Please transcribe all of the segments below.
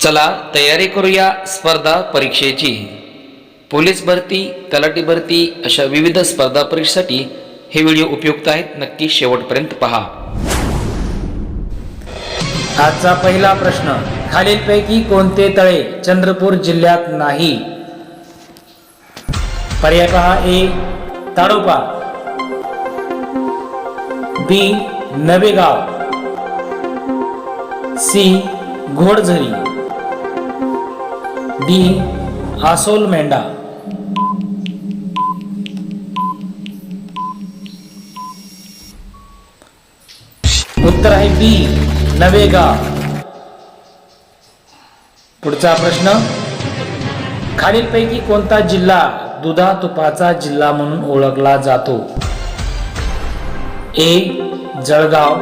चला तयारी करूया स्पर्धा परीक्षेची. पोलीस भरती तलाठी भरती अशा विविध स्पर्धा परीक्षेसाठी हे व्हिडिओ उपयुक्त आहेत. नक्की शेवटपर्यंत पहा. आजचा पहिला प्रश्न खालीलपैकी कोणते तळे चंद्रपूर जिल्ह्यात नाही? पर्याय पहा A Tadoba. B Navegaon. C Ghodazari. D Asol Mendha. उत्तर आहे बी नवेगा. पुढचा प्रश्न खालीलपैकी कोणता जिल्हा दुधा तुपाचा जिल्हा म्हणून ओळखला जातो? A Jalgaon.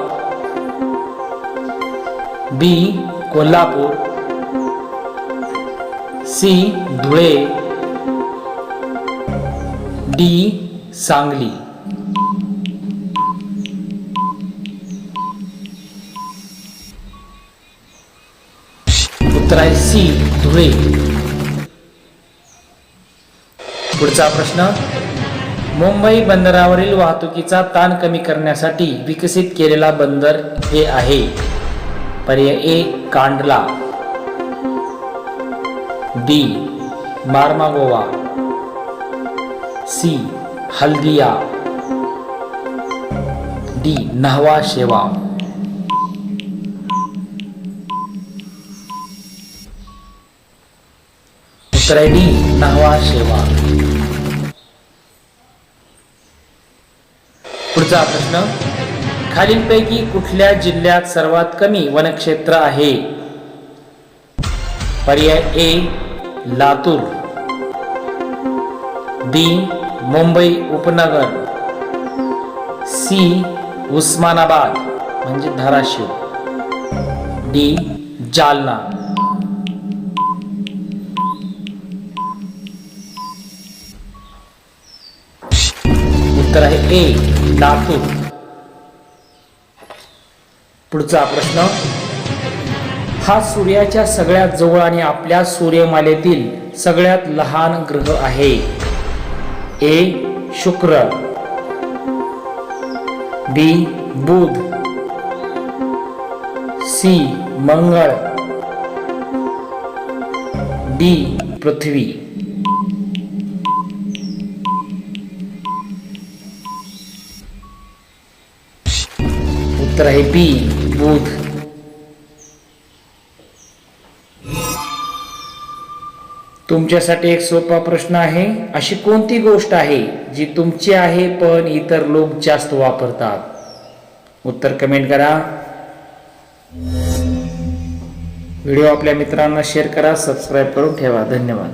B Kolhapur. C Dhule. D Sangli. उत्तर आहे सी धुळे. पुढचा प्रश्न. मुंबई बंदरावरील वाहतुकीचा ताण कमी करण्यासाठी विकसित केलेला बंदर हे आहे. पर्याय A Kandla. B Marmagao C Haldia. D Nhava Sheva. उत्तर आहे डी नहवा शेवा. पुढचा प्रश्न खालीलपैकी कुठल्या जिल्ह्यात सर्वात कमी वनक्षेत्र आहे? पर्याय ए लातूर. बी मुंबई उपनगर. सी उस्मानाबाद म्हणजे धाराशिव. डी जालना. उत्तर आहे ए लातूर. पुढचा प्रश्न हा सूर्याच्या सगळ्यात जवळ आणि आपल्या सूर्यमालेतील सगळ्यात लहान ग्रह आहे. ए शुक्र. बी बुध. सी मंगळ. डी पृथ्वी. उत्तर आहे बी बुध. तुमच्यासाठी एक सोपा प्रश्न आहे. अशी कोणती गोष्ट आहे जी तुमची आहे पण इतर लोक जास्त वापरतात? उत्तर कमेंट करा. व्हिडिओ आपल्या मित्रांना शेअर करा सबस्क्राईब करून ठेवा. धन्यवाद.